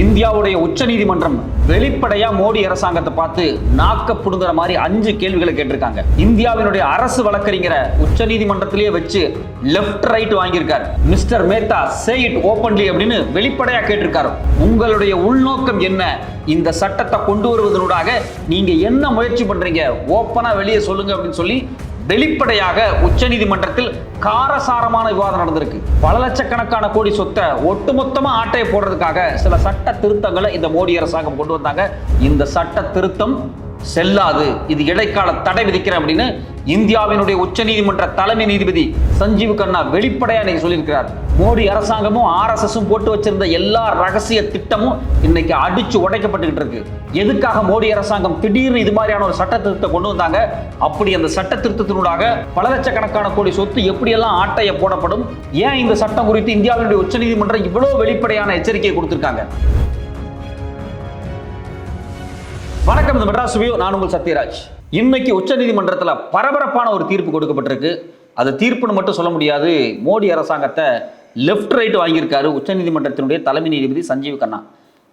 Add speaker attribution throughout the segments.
Speaker 1: இந்தியாவுடைய உச்ச நீதிமன்றம் வெளிப்படையா மோடி அரசாங்கத்தை பார்த்து நாக்க புடுங்குற மாதிரி அஞ்சு கேள்விகளை கேட்டிருக்காங்க. இந்தியாவினுடைய அரசு வழக்கறிஞரை உச்சநீதிமன்றத்திலேயே வச்சு லெஃப்ட் ரைட் வாங்கியிருக்காரு. Mister Mehta say it openly அப்படின்னு வெளிப்படையா கேட்டிருக்காரு. உங்களுடைய உள்நோக்கம் என்ன? இந்த சட்டத்தை கொண்டு வருவதனூடாக நீங்க என்ன முயற்சி பண்றீங்க? ஓப்பனா வெளியே சொல்லுங்க அப்படின்னு சொல்லி வெளிப்படையாக உச்சநீதிமன்றத்தில் காரசாரமான விவாதம் நடந்திருக்கு. பல லட்சக்கணக்கான கோடி சொத்தை ஒட்டுமொத்தமா ஆட்டையை போடுறதுக்காக சில சட்ட திருத்தங்களை இந்த மோடி அரசாங்கம் கொண்டு வந்தாங்க. இந்த சட்ட திருத்தம் செல்லாது. இது இடைக்கால தடை விதிக்கிறேன் அப்படின்னு இந்தியாவினுடைய உச்சநீதிமன்ற தலைமை நீதிபதி சஞ்சீவ் கண்ணா வெளிப்படையா இன்னைக்கு சொல்லியிருக்கிறார். மோடி அரசாங்கமும் ஆர்எஸ்எஸும் போட்டு வச்சிருந்த எல்லா ரகசிய திட்டமும் இன்னைக்கு அடிச்சு உடைக்கப்பட்டுக்கிட்டு இருக்கு. எதுக்காக மோடி அரசாங்கம் திடீர்னு இது மாதிரியான ஒரு சட்ட திருத்தத்தை கொண்டு வந்தாங்க? அப்படி அந்த சட்ட திருத்தத்தினூடாக பல லட்சக்கணக்கான கோடி சொத்து எப்படியெல்லாம் ஆட்டைய போடப்படும்? ஏன் இந்த சட்டம் குறித்து இந்தியாவினுடைய உச்சநீதிமன்றம் இவ்வளவு வெளிப்படையான எச்சரிக்கையை கொடுத்திருக்காங்க? வணக்கம் இது மெட்ராஸ் வியூ. நான் உங்கள் சத்யராஜ். இன்னைக்கு உச்சநீதிமன்றத்தில் பரபரப்பான ஒரு தீர்ப்பு கொடுக்கப்பட்டிருக்கு. அது தீர்ப்புன்னு மட்டும் சொல்ல முடியாது. மோடி அரசாங்கத்தை லெஃப்ட் ரைட் வாங்கியிருக்காரு உச்சநீதிமன்றத்தினுடைய தலைமை நீதிபதி சஞ்சீவ் கண்ணா.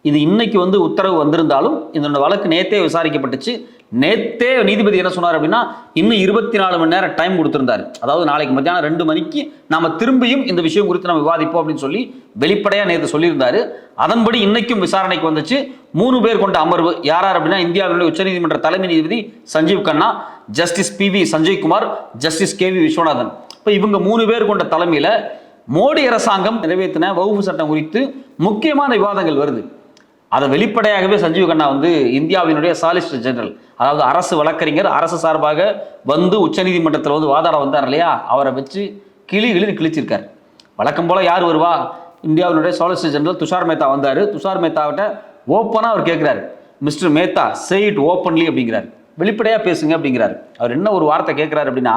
Speaker 1: இது இன்னைக்கு வந்து உத்தரவு வந்திருந்தாலும் இதனோட வழக்கு நேத்தே விசாரிக்கப்பட்டுச்சு. நேத்தே நீதிபதி என்ன சொன்னார் அப்படின்னா இன்னும் இருபத்தி நாலு மணி நேரம் டைம் கொடுத்திருந்தார். அதாவது நாளைக்கு மத்தியானம் ரெண்டு மணிக்கு நாம திரும்பியும் இந்த விஷயம் குறித்து நம்ம விவாதிப்போம் அப்படின்னு சொல்லி வெளிப்படையா நேற்று சொல்லியிருந்தாரு. அதன்படி இன்னைக்கும் விசாரணைக்கு வந்துச்சு. மூணு பேர் கொண்ட அமர்வு யார் யார் அப்படின்னா இந்தியாவினுடைய உச்சநீதிமன்ற தலைமை நீதிபதி Sanjiv Khanna justice P V Sanjay Kumar justice K V Viswanathan. இப்போ இவங்க மூணு பேர் கொண்ட தலைமையில மோடி அரசாங்கம் நிறைவேற்றின வகுப்பு சட்டம் குறித்து முக்கியமான விவாதங்கள் வருது. அதை வெளிப்படையாகவே சஞ்சீவ் கண்ணா வந்து இந்தியாவினுடைய சாலிசிட்டர் ஜெனரல் அதாவது அரசு வழக்கறிஞர் அரசு சார்பாக வந்து உச்சநீதிமன்றத்தில் வந்து வாதாட வந்தார் இல்லையா? அவரை வச்சு கிளி கிளி கிழிச்சிருக்கார். வழக்கம் போல யார் வருவா? இந்தியாவினுடைய சாலிசிட்டர் ஜெனரல் துஷார் மேத்தா வந்தார். துஷார் மேத்தாவிட்ட ஓப்பனாக அவர் கேட்குறாரு Mister Mehta say it openly அப்படிங்கிறார். வெளிப்படையாக பேசுங்க அப்படிங்கிறாரு. அவர் என்ன ஒரு வார்த்தை கேட்குறாரு அப்படின்னா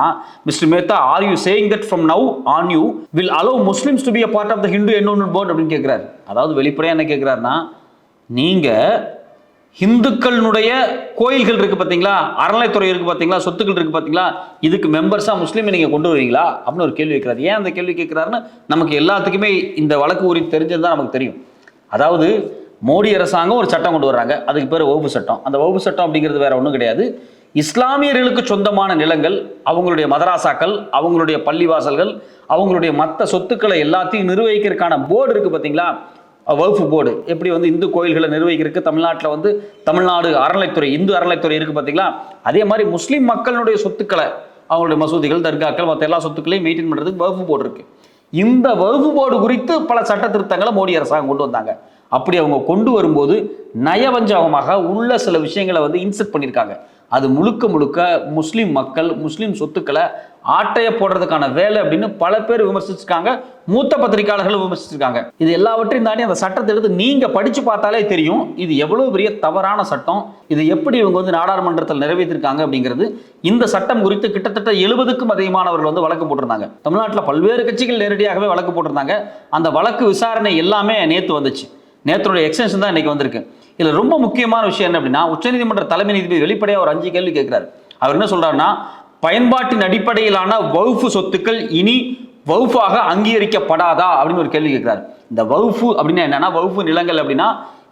Speaker 1: Mister Mehta are you saying that from now on you will allow Muslims to be a part of the Hindu endowment board அப்படின்னு கேட்குறாரு அதாவது வெளிப்படையாக என்ன கேட்குறாருன்னா நீங்க ஹிந்துக்களினுடைய கோயில்கள் இருக்கு பார்த்தீங்களா அறநிலைத்துறை இருக்கு பார்த்தீங்களா சொத்துக்கள் இருக்கு பார்த்தீங்களா இதுக்கு மெம்பர்ஸாக முஸ்லீமை நீங்கள் கொண்டு வருவீங்களா? அப்படின்னு ஒரு கேள்வி கேட்கிறாரு ஏன் அந்த கேள்வி கேட்கிறாருன்னு நமக்கு எல்லாத்துக்குமே இந்த வழக்கு உரி தெரிஞ்சது தான் நமக்கு தெரியும். அதாவது மோடி அரசாங்கம் ஒரு சட்டம் கொண்டு வர்றாங்க. அதுக்கு பேர் வகுப்பு சட்டம். அந்த வகுப்பு சட்டம் அப்படிங்கிறது வேற ஒன்றும் கிடையாது. இஸ்லாமியர்களுக்கு சொந்தமான நிலங்கள் அவங்களுடைய மதராசாக்கள் அவங்களுடைய பள்ளிவாசல்கள் அவங்களுடைய மற்ற சொத்துக்களை எல்லாத்தையும் நிர்வகிக்கிறதுக்கான போர்டு இருக்கு பார்த்தீங்களா வகுப்பு போர்டு. எப்படி வந்து இந்து கோயில்களை நிர்வகிக்கிறதுக்கு தமிழ்நாட்டில் வந்து தமிழ்நாடு அறநிலைத்துறை இந்து அறநிலைத்துறை இருக்குது பார்த்தீங்களா அதே மாதிரி முஸ்லீம் மக்களுடைய சொத்துக்களை அவங்களுடைய மசூதிகள் தர்காக்கள் மற்ற எல்லா சொத்துக்களையும் மெயின்டைன் பண்ணுறதுக்கு வகுப்பு போர்டு இருக்குது இந்த வகுப்பு போர்டு குறித்து பல சட்ட திருத்தங்களை மோடி அரசாங்கம் கொண்டு வந்தாங்க. அப்படி அவங்க கொண்டு வரும்போது நயவஞ்சகமாக உள்ள சில விஷயங்களை வந்து இன்செர்ட் பண்ணியிருக்காங்க. அது முழுக்க முழுக்க முஸ்லீம் மக்கள் முஸ்லீம் சொத்துக்களை ஆட்டைய போடுறதுக்கான வேலை அப்படின்னு பல பேர் விமர்சிச்சிருக்காங்க. மூத்த பத்திரிகையாளர்கள் விமர்சிச்சிருக்காங்க. இது எல்லாவற்றையும் தாண்டி அந்த சட்டத்தை எடுத்து நீங்க படிச்சு பார்த்தாலே தெரியும். இது எவ்வளவு பெரிய தவறான சட்டம். இது எப்படி இவங்க வந்து நாடாளுமன்றத்தில் நிறைவேற்றிருக்காங்க அப்படிங்கிறது. இந்த சட்டம் குறித்து கிட்டத்தட்ட எழுபதுக்கும் அதிகமானவர்கள் வந்து வழக்கு போட்டிருந்தாங்க. தமிழ்நாட்டில் பல்வேறு கட்சிகள் நேரடியாகவே வழக்கு போட்டிருந்தாங்க. அந்த வழக்கு விசாரணை எல்லாமே நேற்று வந்துச்சு. நேற்றுடைய எக்ஸ்டென்ஷன் தான் இன்னைக்கு வந்திருக்கு. இதில் ரொம்ப முக்கியமான விஷயம் என்ன அப்படின்னா உச்சநீதிமன்ற தலைமை நீதிபதி வெளிப்படையாக ஒரு அஞ்சு கேள்வி கேட்கிறாரு. அவர் என்ன சொல்றாருன்னா பயன்பாட்டின் அடிப்படையிலான வகுப்பு சொத்துக்கள் இனி வகுப்பாக அங்கீகரிக்கப்படாதா அப்படின்னு ஒரு கேள்வி கேட்கிறாரு. இந்த வகுப்பு அப்படின்னா என்னன்னா வகுப்பு நிலங்கள் அப்படின்னா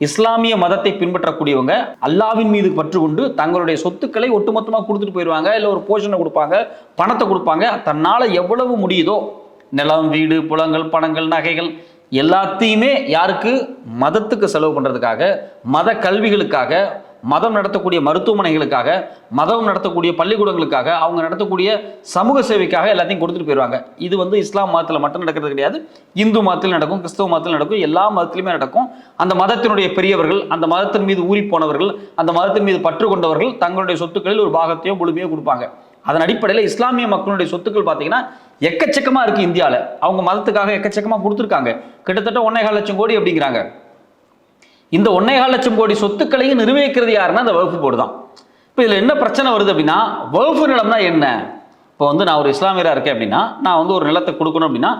Speaker 1: இஸ்லாமிய மதத்தை பின்பற்றக்கூடியவங்க அல்லாவின் மீது பற்று கொண்டு தங்களுடைய சொத்துக்களை ஒட்டுமொத்தமாக கொடுத்துட்டு போயிடுவாங்க இல்லை ஒரு போஷனை கொடுப்பாங்க பணத்தை கொடுப்பாங்க. தன்னால் எவ்வளவு முடியுதோ நிலம் வீடு புலங்கள் பணங்கள் நகைகள் எல்லாத்தையுமே யாருக்கு? மதத்துக்கு செலவு பண்ணுறதுக்காக மத கல்விகளுக்காக மதம் நடத்தக்கூடிய மருத்துவமனைகளுக்காக மதம் நடத்தக்கூடிய பள்ளிக்கூடங்களுக்காக அவங்க நடத்தக்கூடிய சமூக சேவைக்காக எல்லாத்தையும் கொடுத்துட்டு போயிடுவாங்க இது வந்து இஸ்லாம் மதத்தில் மட்டும் நடக்கிறது கிடையாது. இந்து மதத்தில் நடக்கும் கிறிஸ்தவ மதத்தில் நடக்கும் எல்லா மதத்திலுமே நடக்கும். அந்த மதத்தினுடைய பெரியவர்கள் அந்த மதத்தின் மீது ஊறி போனவர்கள் அந்த மதத்தின் மீது பற்று கொண்டவர்கள் தங்களுடைய சொத்துக்களில் ஒரு பாகத்தையோ முழுமையோ கொடுப்பாங்க. அதன் அடிப்படையில் இஸ்லாமிய மக்களுடைய சொத்துக்கள் பார்த்தீங்கன்னா எக்கச்சக்கமாக இருக்குது இந்தியாவில் அவங்க மதத்துக்காக எக்கச்சக்கமாக கொடுத்துருக்காங்க. கிட்டத்தட்ட ஒன்னேகால் லட்சம் கோடி அப்படிங்கிறாங்க. இந்த ஒன்னேகால் லட்சம் கோடி சொத்துக்களையும் நிர்வகிக்கிறது யாருன்னா அந்த வகுப்பு போர்டு தான். இப்போ இதில் என்ன பிரச்சனை வருது அப்படின்னா வகுப்பு நிலம்னா என்ன? இப்போ வந்து நான் ஒரு இஸ்லாமியராக இருக்கேன் அப்படின்னா நான் வந்து ஒரு நிலத்தை கொடுக்கணும் அப்படின்னா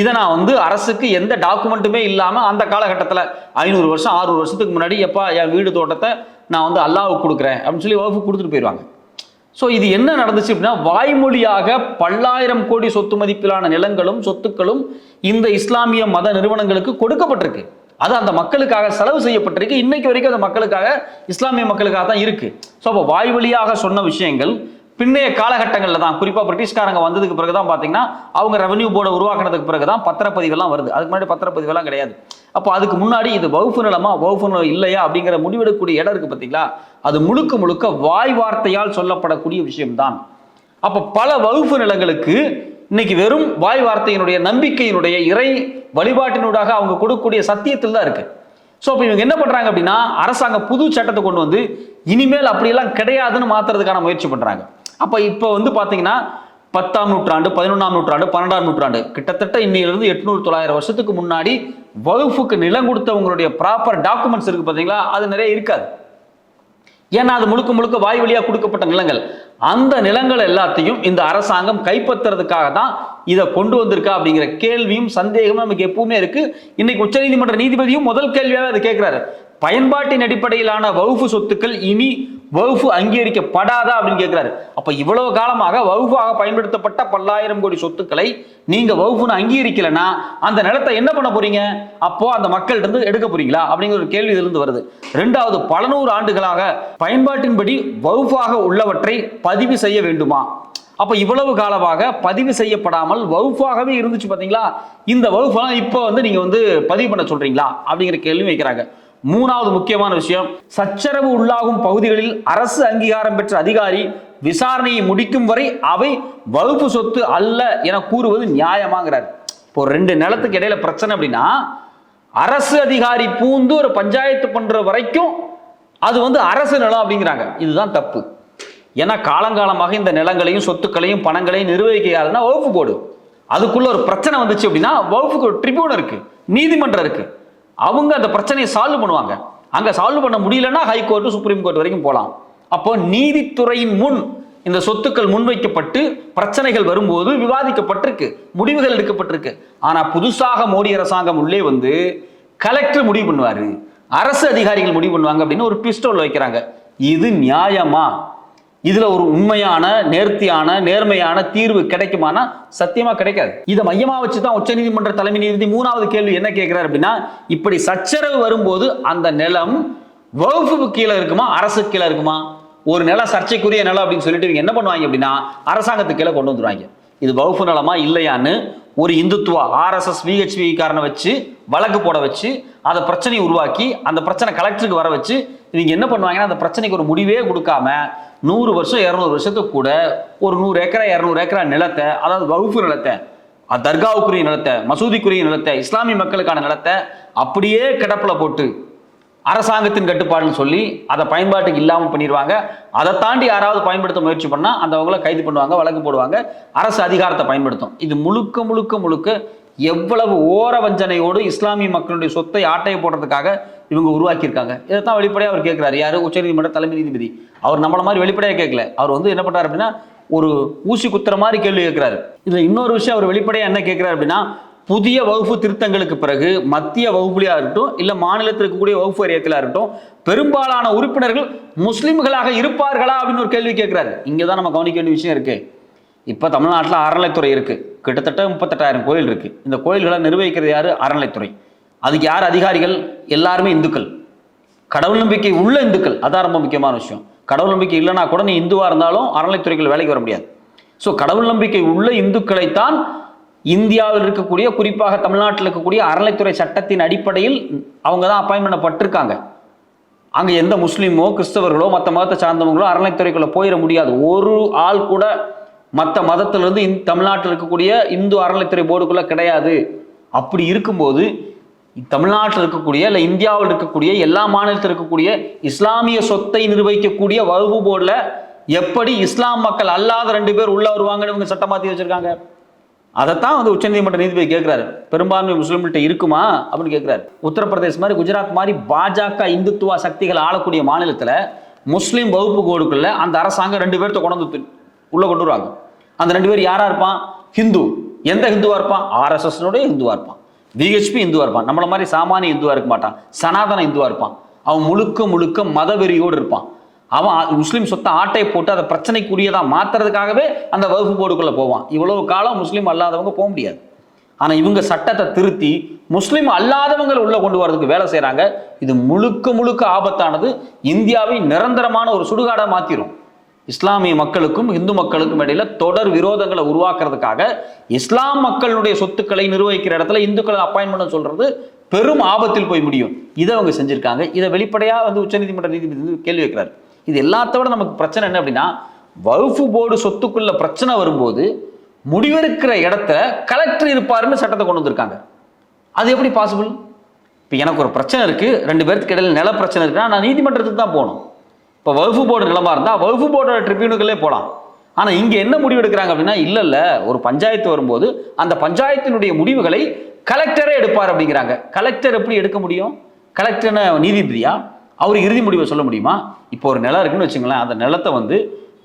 Speaker 1: இதை நான் வந்து அரசுக்கு எந்த டாக்குமெண்ட்டுமே இல்லாமல் அந்த காலகட்டத்தில் ஐநூறு வருஷம் ஆறுநூறு வருஷத்துக்கு முன்னாடி எப்பா என் வீடு தோட்டத்தை நான் வந்து அல்லாவுக்கு கொடுக்குறேன் அப்படின்னு சொல்லி வகுப்பு கொடுத்துட்டு போயிடுவாங்க ஸோ இது என்ன நடந்துச்சு அப்படின்னா வாய்மொழியாக பல்லாயிரம் கோடி சொத்து மதிப்பிலான நிலங்களும் சொத்துக்களும் இந்த இஸ்லாமிய மத நிறுவனங்களுக்கு கொடுக்கப்பட்டிருக்கு. அது அந்த மக்களுக்காக செலவு செய்யப்பட்டிருக்கு. இன்னைக்கு வரைக்கும் அந்த மக்களுக்காக இஸ்லாமிய மக்களுக்காக தான் இருக்கு. ஸோ அப்போ வாய் வழியாக சொன்ன விஷயங்கள் பின்னைய காலகட்டங்களில் தான் குறிப்பாக பிரிட்டிஷ்காரங்க வந்ததுக்கு பிறகு தான் பார்த்தீங்கன்னா அவங்க ரெவன்யூ போர்டை உருவாக்குனதுக்கு பிறகு தான் பத்திரப்பதிவெல்லாம் வருது. அதுக்கு முன்னாடி பத்திரப்பதிவெல்லாம் கிடையாது. அப்போ அதுக்கு முன்னாடி இது வகுப்பு நிலமா வகுப்பு நிலம் இல்லையா அப்படிங்கிற முடிவெடுக்கக்கூடிய இடம் இருக்கு பார்த்தீங்களா? அது முழுக்க முழுக்க வாய் வார்த்தையால் சொல்லப்படக்கூடிய விஷயம்தான். அப்போ பல வகுப்பு நிலங்களுக்கு இன்னைக்கு வெறும் வாய் வார்த்தையினுடைய நம்பிக்கையினுடைய இறை வழிபாட்டினூடாக அவங்க கொடுக்கக்கூடிய சத்தியத்தில் தான் இருக்கு. ஸோ அப்போ இவங்க என்ன பண்றாங்க அப்படின்னா அரசாங்கம் புது சட்டத்தை கொண்டு வந்து இனிமேல் அப்படியெல்லாம் கிடையாதுன்னு மாத்துறதுக்கான முயற்சி பண்றாங்க. அப்போ இப்போ வந்து பார்த்தீங்கன்னா பத்தாம் நூற்றாண்டு பதினொன்றாம் நூற்றாண்டு பன்னெண்டாம் நூற்றாண்டு. கிட்டத்தட்ட இன்னையிலிருந்து எட்நூறு தொள்ளாயிரம் வருஷத்துக்கு முன்னாடி வகுப்புக்கு நிலம் கொடுத்தவங்களுடைய ப்ராப்பர் டாக்குமெண்ட்ஸ் இருக்கு பார்த்தீங்களா அது நிறைய இருக்காது. ஏன்னா அது முழுக்க முழுக்க வாய் வழியாக கொடுக்கப்பட்ட நிலங்கள். அந்த நிலங்கள் எல்லாத்தையும் இந்த அரசாங்கம் கைப்பற்றுறதுக்காக தான் இதை கொண்டு வந்திருக்கா அப்படிங்கிற கேள்வியும் சந்தேகமும் நமக்கு எப்பவுமே இருக்கு. இன்னைக்கு உச்சநீதிமன்ற நீதிபதியும் முதல் கேள்வியாக அதை கேட்கிறாரு பயன்பாட்டின் அடிப்படையிலான வகுப்பு சொத்துக்கள் இனி வகுப்பு அங்கீகரிக்கப்படாதா அப்படின்னு கேட்கிறாரு அப்ப இவ்வளவு காலமாக வகுப்பாக பயன்படுத்தப்பட்ட பல்லாயிரம் கோடி சொத்துக்களை நீங்க வகுப்புன்னு அங்கீகரிக்கலைன்னா அந்த நிலத்தை என்ன பண்ண போறீங்க? அப்போ அந்த மக்கள்கிட்ட இருந்து எடுக்க போறீங்களா? அப்படிங்கிற ஒரு கேள்வி இதிலிருந்து வருது. ரெண்டாவது பல நூறு ஆண்டுகளாக பயன்பாட்டின்படி வகுப்பாக உள்ளவற்றை பதிவு செய்ய வேண்டுமா? அப்ப இவ்வளவு காலமாக பதிவு செய்யப்படாமல் வகுப்பாகவே இருந்துச்சு பாத்தீங்களா? இந்த வகுப்பெல்லாம் இப்போ வந்து நீங்க வந்து பதிவு பண்ண சொல்றீங்களா? அப்படிங்கிற கேள்வி வைக்கிறாங்க. மூணாவது முக்கியமான விஷயம் சச்சரவு உள்ளாகும் பகுதிகளில் அரசு அங்கீகாரம் பெற்ற அதிகாரி விசாரணையை முடிக்கும் வரை அவை வகுப்பு சொத்து அல்ல என கூறுவது நியாயமாங்கிறார். இப்போ ரெண்டு நிலத்துக்கு இடையில பிரச்சனை அப்படின்னா அரசு அதிகாரி பூந்து ஒரு பஞ்சாயத்து பண்ற வரைக்கும் அது வந்து அரசு நிலம் அப்படிங்கிறாங்க. இதுதான் தப்பு. ஏன்னா காலங்காலமாக இந்த நிலங்களையும் சொத்துக்களையும் பணங்களையும் நிர்வகிக்க யாருன்னா வகுப்பு போர்டு. அதுக்குள்ள ஒரு பிரச்சனை வந்துச்சு அப்படின்னா வகுப்புக்கு ஒரு ட்ரிபியூன் இருக்கு நீதிமன்றம் இருக்கு. அவங்க அந்த பிரச்சனையை சால்வ் பண்ணுவாங்க. அங்கே சால்வ் பண்ண முடியலன்னா ஹைகோர்ட்டு சுப்ரீம் கோர்ட் வரைக்கும் போகலாம் அப்போ நீதித்துறையின் முன் இந்த சொத்துக்கள் முன்வைக்கப்பட்டு பிரச்சனைகள் வரும்போது விவாதிக்கப்பட்டிருக்கு. முடிவுகள் எடுக்கப்பட்டிருக்கு. ஆனால் புதுசாக மோடி அரசாங்கம் உள்ளே வந்து கலெக்டர் முடிவு பண்ணுவார். அரசு அதிகாரிகள் முடிவு பண்ணுவாங்க அப்படின்னு ஒரு பிஸ்டோல் வைக்கிறாங்க. இது நியாயமா? இதுல ஒரு உண்மையான நேர்த்தியான நேர்மையான தீர்வு கிடைக்குமானா சத்தியமா கிடைக்காது. இதை மையமா வச்சு தான் உச்சநீதிமன்ற தலைமை நீதிபதி மூணாவது கேள்வி என்ன கேட்கிறார் அப்படின்னா இப்படி சச்சரவு வரும்போது அந்த நிலம் வகுப்பு கீழே இருக்குமா அரசு கீழே இருக்குமா? ஒரு நிலம் சர்ச்சைக்குரிய நிலம் அப்படின்னு சொல்லிட்டு இவங்க என்ன பண்ணுவாங்க அப்படின்னா அரசாங்கத்துக்கு கீழே கொண்டு வந்துருவாங்க. இது வகுப்பு நிலமா இல்லையான்னு ஒரு இந்துத்துவா ஆர்எஸ்எஸ் விஹெச்வி காரனை வச்சு வழக்கு போட வச்சு அதை பிரச்சனையை உருவாக்கி அந்த பிரச்சனை கலெக்டருக்கு வர வச்சு இவங்க என்ன பண்ணுவாங்கன்னா அந்த பிரச்சனைக்கு ஒரு முடிவே கொடுக்காம நூறு வருஷம் இரநூறு வருஷத்துக்கு கூட ஒரு நூறு ஏக்கரா இரநூறு ஏக்கரா நிலத்தை அதாவது வகுப்பு நிலத்தை தர்காவுக்குரிய நிலத்தை மசூதிக்குரிய நிலத்தை இஸ்லாமிய மக்களுக்கான நிலத்தை அப்படியே கிடப்பில் போட்டு அரசாங்கத்தின் கட்டுப்பாடுன்னு சொல்லி அதை பயன்பாட்டுக்கு இல்லாமல் பண்ணிடுவாங்க. அதை தாண்டி யாராவது பயன்படுத்த முயற்சி பண்ணால் அந்த அவங்கள கைது பண்ணுவாங்க வழக்கு போடுவாங்க. அரசு அதிகாரத்தை பயன்படுத்தும். இது முழுக்க முழுக்க முழுக்க எவ்வளவு ஓர வஞ்சனையோடு இஸ்லாமிய மக்களுடைய சொத்தை ஆட்டையை போடுறதுக்காக இவங்க உருவாக்கியிருக்காங்க. இதைத்தான் வெளிப்படையாக அவர் கேட்குறாரு. யார்? உச்சநீதிமன்ற தலைமை நீதிபதி. அவர் நம்மள மாதிரி வெளிப்படையாக கேட்கல. அவர் வந்து என்ன பண்ணுறாரு அப்படின்னா ஒரு ஊசி குத்துற மாதிரி கேள்வி கேட்குறாரு. இதில் இன்னொரு விஷயம் அவர் வெளிப்படையாக என்ன கேட்குறாரு அப்படின்னா புதிய வகுப்பு திருத்தங்களுக்கு பிறகு மத்திய வகுப்புலையாக இருக்கட்டும் இல்லை மாநிலத்தில் இருக்கக்கூடிய வகுப்பு வாரியத்திலா இருக்கட்டும் பெரும்பாலான உறுப்பினர்கள் முஸ்லீம்களாக இருப்பார்களா அப்படின்னு ஒரு கேள்வி கேட்குறாரு. இங்கே தான் நம்ம கவனிக்க வேண்டிய விஷயம் இருக்குது இப்போ தமிழ்நாட்டில் அறநிலைத்துறை இருக்குது கிட்டத்தட்ட முப்பத்தெட்டாயிரம் கோயில் இருக்குது இந்த கோயில்களை நிர்வகிக்கிறது யார்? அறநிலைத்துறை அதுக்கு யார் அதிகாரிகள்? எல்லாருமே இந்துக்கள். கடவுள் நம்பிக்கை உள்ள இந்துக்கள். அதான் ரொம்ப முக்கியமான விஷயம். கடவுள் நம்பிக்கை இல்லைனா கூட நீ இந்துவாக இருந்தாலும் அறநிலைத்துறைகள் வேலைக்கு வர முடியாது. ஸோ கடவுள் நம்பிக்கை உள்ள இந்துக்களைத்தான் இந்தியாவில் இருக்கக்கூடிய குறிப்பாக தமிழ்நாட்டில் இருக்கக்கூடிய அறநிலைத்துறை சட்டத்தின் அடிப்படையில் அவங்க தான் அப்பாயின்மெண்ட் பட்டிருக்காங்க அங்கே எந்த முஸ்லீமோ கிறிஸ்தவர்களோ மற்ற மதத்தை சார்ந்தவங்களோ அறநிலைத்துறைக்குள்ள போயிட முடியாது. ஒரு ஆள் கூட மற்ற மதத்திலிருந்து இந் தமிழ்நாட்டில் இருக்கக்கூடிய இந்து அறநிலைத்துறை போர்டுக்குள்ளே கிடையாது. அப்படி இருக்கும்போது தமிழ்நாட்டில் இருக்கக்கூடிய இல்லை இந்தியாவில் இருக்கக்கூடிய எல்லா மாநிலத்தில் இருக்கக்கூடிய இஸ்லாமிய சொத்தை நிர்வகிக்கக்கூடிய வகுப்பு போர்டில் எப்படி இஸ்லாம் மக்கள் அல்லாத ரெண்டு பேர் உள்ளே வருவாங்கன்னு இவங்க சட்டம் மாற்றி வச்சுருக்காங்க? அதைத்தான் வந்து உச்சநீதிமன்ற நீதிபதி கேட்குறாரு பெரும்பான்மை முஸ்லீம்கிட்ட இருக்குமா? அப்படின்னு கேட்குறாரு உத்தரப்பிரதேச் மாதிரி குஜராத் மாதிரி பாஜக இந்துத்துவ சக்திகள் ஆளக்கூடிய மாநிலத்தில் முஸ்லீம் வகுப்பு கோடுக்குள்ள அந்த அரசாங்கம் ரெண்டு பேர்த்த கொண்டு வந்து கொண்டு வருவாங்க. அந்த ரெண்டு பேர் யாரா இருப்பான்? ஹிந்து. எந்த ஹிந்துவா இருப்பான்? ஆர்எஸ்எஸ்னுடைய ஹிந்துவா இருப்பான். விஹெச்பி இந்துவா இருப்பான். நம்மள மாதிரி சாமானிய இந்துவா இருக்க மாட்டான். சனாதன இந்துவா இருப்பான். அவன் முழுக்க முழுக்க மதவெறியோடு இருப்பான். அவன் முஸ்லீம் சொத்தை ஆட்டை போட்டு அதை பிரச்சனைக்குரியதா மாத்துறதுக்காகவே அந்த வகுப்பு போர்டுக்குள்ள போவான். இவ்வளவு காலம் முஸ்லீம் அல்லாதவங்க போக முடியாது. ஆனா இவங்க சட்டத்தை திருத்தி முஸ்லீம் அல்லாதவங்களை உள்ள கொண்டு வரதுக்கு வேலை செய்கிறாங்க இது முழுக்க முழுக்க ஆபத்தானது. இந்தியாவை நிரந்தரமான ஒரு சுடுகாடா மாத்திரும். இஸ்லாமிய மக்களுக்கும் இந்து மக்களுக்கும் இடையில தொடர் விரோதங்களை உருவாக்குறதுக்காக இஸ்லாம் மக்களுடைய சொத்துக்களை நிர்வகிக்கிற இடத்துல இந்துக்களை அப்பாயின்மெண்ட் சொல்றது பெரும் ஆபத்தில் போய் முடியும். இதை அவங்க செஞ்சிருக்காங்க. இதை வெளிப்படையா வந்து உச்சநீதிமன்ற நீதிபதி வந்து கேள்வி வைக்கிறார். இது எல்லாத்த விட நமக்கு பிரச்சனை என்ன அப்படின்னா வகுப்பு போர்டு சொத்துக்குள்ள பிரச்சனை வரும்போது முடிவெடுக்கிற இடத்த கலெக்டர் இருப்பாருன்னு சட்டத்தை கொண்டு வந்திருக்காங்க. அது எப்படி பாசிபிள் இப்போ எனக்கு ஒரு பிரச்சனை இருக்கு. ரெண்டு பேருக்கு இடையில நில பிரச்சனை இருக்குன்னா நான் நீதிமன்றத்துக்கு தான் போகணும். இப்போ வகுப்பு போர்டு நிலமா இருந்தால் வகுப்பு போர்டோட ட்ரிபியூனுக்குள்ளே போகலாம் ஆனால் இங்கே என்ன முடிவு எடுக்கிறாங்க அப்படின்னா இல்லை இல்லை ஒரு பஞ்சாயத்து வரும்போது அந்த பஞ்சாயத்தினுடைய முடிவுகளை கலெக்டரே எடுப்பார் அப்படிங்கிறாங்க. கலெக்டர் எப்படி எடுக்க முடியும்? கலெக்டர்னு நீதிபதியா? அவர் இறுதி முடிவை சொல்ல முடியுமா? இப்போ ஒரு நிலம் இருக்குன்னு வச்சுங்களேன் அந்த நிலத்தை வந்து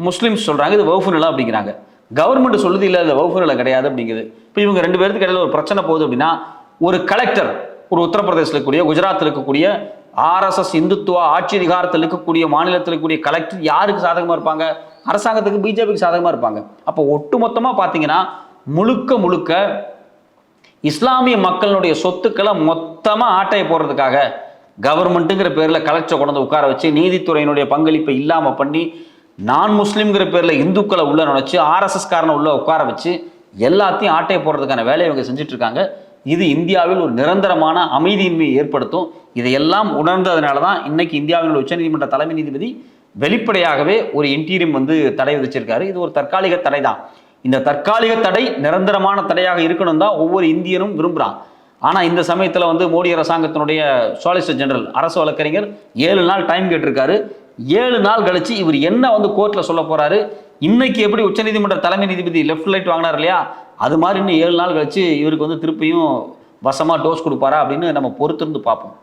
Speaker 1: முஸ்லீம்ஸ் சொல்கிறாங்க இது வகுப்பு நிலம் அப்படிங்கிறாங்க. கவர்மெண்ட் சொல்லுது இல்லை இது வகுப்பு நிலம் கிடையாது அப்படிங்குது. இப்போ இவங்க ரெண்டு பேருக்கு இடையில ஒரு பிரச்சனை போகுது அப்படின்னா ஒரு கலெக்டர் ஒரு உத்தரப்பிரதேசத்தில் இருக்கக்கூடிய குஜராத்தில் இருக்கக்கூடிய ஆர்எஸ்எஸ் இந்துத்துவா ஆட்சி அதிகாரத்தில் இருக்கக்கூடிய மாநிலத்தில் இருக்கக்கூடிய கலெக்டர் யாருக்கு சாதகமாக இருப்பாங்க? அரசாங்கத்துக்கு பிஜேபிக்கு சாதகமாக இருப்பாங்க. அப்போ ஒட்டுமொத்தமாக பார்த்தீங்கன்னா முழுக்க முழுக்க இஸ்லாமிய மக்களுடைய சொத்துக்களை மொத்தமாக ஆட்டையை போடுறதுக்காக கவர்மெண்ட்டுங்கிற பேரில் கலெக்டரை கொண்டு வந்து உட்கார வச்சு நீதித்துறையினுடைய பங்களிப்பை இல்லாமல் பண்ணி நான் முஸ்லீம்ங்கிற பேரில் இந்துக்களை உள்ளே நினச்சி ஆர்எஸ்எஸ் காரனை உட்கார வச்சு எல்லாத்தையும் ஆட்டையை போடுறதுக்கான வேலையை இவங்க செஞ்சுட்டு இருக்காங்க. இது இந்தியாவில் ஒரு நிரந்தரமான அமைதியின்மையை ஏற்படுத்தும். இதையெல்லாம் உணர்ந்ததுனால தான் இன்னைக்கு இந்தியாவினுடைய உச்சநீதிமன்ற தலைமை நீதிபதி வெளிப்படையாகவே ஒரு இன்டீரியம் வந்து தடை விதிச்சிருக்காரு. இது ஒரு தற்காலிக தடை தான் இந்த தற்காலிக தடை நிரந்தரமான தடையாக இருக்கணும் தான் ஒவ்வொரு இந்தியனும் விரும்புகிறான் ஆனால் இந்த சமயத்தில் வந்து மோடி அரசாங்கத்தினுடைய சாலிசிட்டர் ஜெனரல் அரசு வழக்கறிஞர் ஏழு நாள் டைம் கேட்டிருக்காரு. ஏழு நாள் கழிச்சு இவர் என்ன வந்து கோர்ட்டில் சொல்ல போகிறாரு இன்னைக்கு எப்படி உச்சநீதிமன்ற தலைமை நீதிபதி லெஃப்ட் லைட் வாங்கினார் இல்லையா? அது மாதிரி இன்னும் ஏழு நாள் கழிச்சு இவருக்கு வந்து திருப்பியும் வசமாக டோஸ் கொடுப்பாரா அப்படின்னு நம்ம பொறுத்திருந்து பார்ப்போம்.